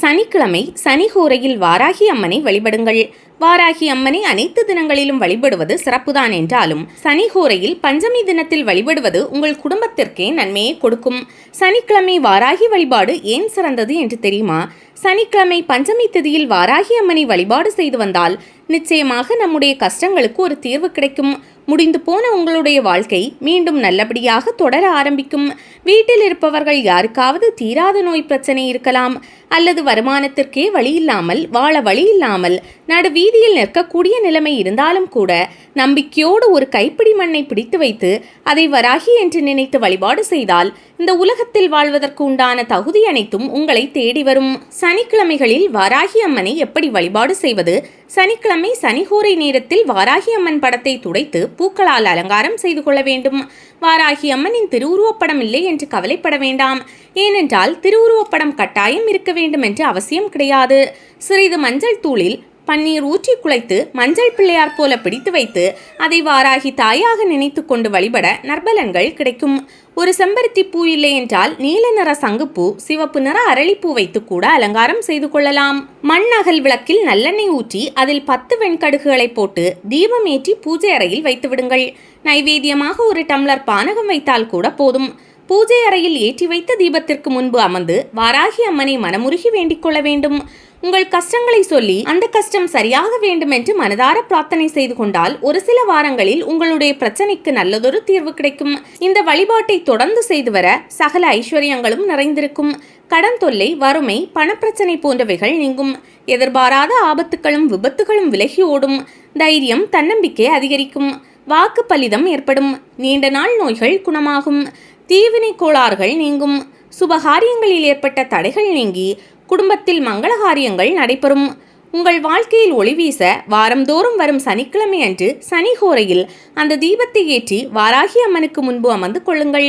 சனிக்கிழமை சனிஹோரையில் வாராகி அம்மனை வழிபடுங்கள். வாராகி அம்மனை அனைத்து தினங்களிலும் வழிபடுவது சிறப்புதான் என்றாலும் சனிஹோரையில் பஞ்சமி தினத்தில் வழிபடுவது உங்கள் குடும்பத்திற்கே நன்மையை கொடுக்கும். சனிக்கிழமை வாராகி வழிபாடு ஏன் சிறந்தது என்று தெரியுமா? சனிக்கிழமை பஞ்சமி திதியில் வாராகி அம்மனை வழிபாடு செய்து வந்தால் நிச்சயமாக நம்முடைய கஷ்டங்களுக்கு ஒரு தீர்வு கிடைக்கும். முடிந்து போன உங்களுடைய வாழ்க்கை மீண்டும் நல்லபடியாக தொடர ஆரம்பிக்கும். வீட்டில் இருப்பவர்கள் யாருக்காவது தீராத நோய் பிரச்சனை இருக்கலாம். அல்லது வருமானத்திற்கே வழி இல்லாமல் வாழ வழி இல்லாமல் நடு வீதியில் நிற்கக்கூடிய நிலைமை இருந்தாலும் கூட நம்பிக்கையோடு ஒரு கைப்பிடி மண்ணை பிடித்து வைத்து அதை வராகி என்று நினைத்து வழிபாடு செய்தால் இந்த உலகத்தில் வாழ்வதற்கு உண்டான தகுதி அனைத்தும் உங்களை தேடி வரும். சனிக்கிழமைகளில் வராகி அம்மனை எப்படி வழிபாடு செய்வது? சனிக்கிழமை சனிகூரை நேரத்தில் வாராகி அம்மன் படத்தை துடைத்து பூக்களால் அலங்காரம் செய்து கொள்ள வேண்டும். வாராகி அம்மனின் திருவுருவப்படம் இல்லை என்று கவலைப்பட வேண்டாம். ஏனென்றால் திருவுருவப்படம் கட்டாயம் இருக்க வேண்டும் என்று அவசியம் கிடையாது. சிறிது மஞ்சள் தூளில் பன்னீர் ஊற்றி குழைத்து மஞ்சள் பிள்ளையார் போல பிடித்து வைத்து அதை வாராகி தாயாக நினைத்து கொண்டு வழிபட நற்பலன்கள் கிடைக்கும். ஒரு செம்பருத்தி பூ இல்லை என்றால் நீல நிற சங்குப்பூ சிவப்பு நிற அரளிப்பூ வைத்து கூட அலங்காரம் செய்து கொள்ளலாம். மண் அகல் விளக்கில் நல்லெண்ணெய் ஊற்றி அதில் பத்து வெண்கடுகுகளை போட்டு தீபம் ஏற்றி பூஜை அறையில் வைத்து விடுங்கள். நைவேத்தியமாக ஒரு டம்ளர் பானகம் வைத்தால் கூட போதும். பூஜை அறையில் ஏற்றி வைத்த தீபத்திற்கு முன்பு அமர்ந்து வாராகி அம்மனை மனமுருகி வேண்டிக் கொள்ள வேண்டும். உங்கள் கஷ்டங்களை சொல்லி அந்த கஷ்டம் சரியாக வேண்டும் என்று மனதார பிரார்த்தனை செய்து கொண்டால் ஒரு சில வாரங்களில் உங்களுடைய பிரச்சனைக்கு நல்லதொரு தீர்வு கிடைக்கும். இந்த வழிபாட்டை தொடர்ந்து செய்து வர சகல ஐஸ்வர்யங்களும் நிறைந்திருக்கும். கடன் தொல்லை வறுமை பணப்பிரச்சனை போன்றவைகள் நீங்கும். எதிர்பாராத ஆபத்துகளும் விபத்துகளும் விலகி ஓடும். தைரியம் தன்னம்பிக்கை அதிகரிக்கும். வாக்கு பலிதம் ஏற்படும். நீண்ட நாள் நோய்கள் குணமாகும். தீவினை கோளாறுகள் நீங்கும். சுபகாரியங்களில் ஏற்பட்ட தடைகள் நீங்கி குடும்பத்தில் மங்களகாரியங்கள் நடைபெறும். உங்கள் வாழ்க்கையில் ஒளி வீச வாரந்தோறும் வரும் சனிக்கிழமை அன்று சனிஹோரையில் அந்த தீபத்தை ஏற்றி வாராகி அம்மனுக்கு முன்பு அமர்ந்து கொள்ளுங்கள்.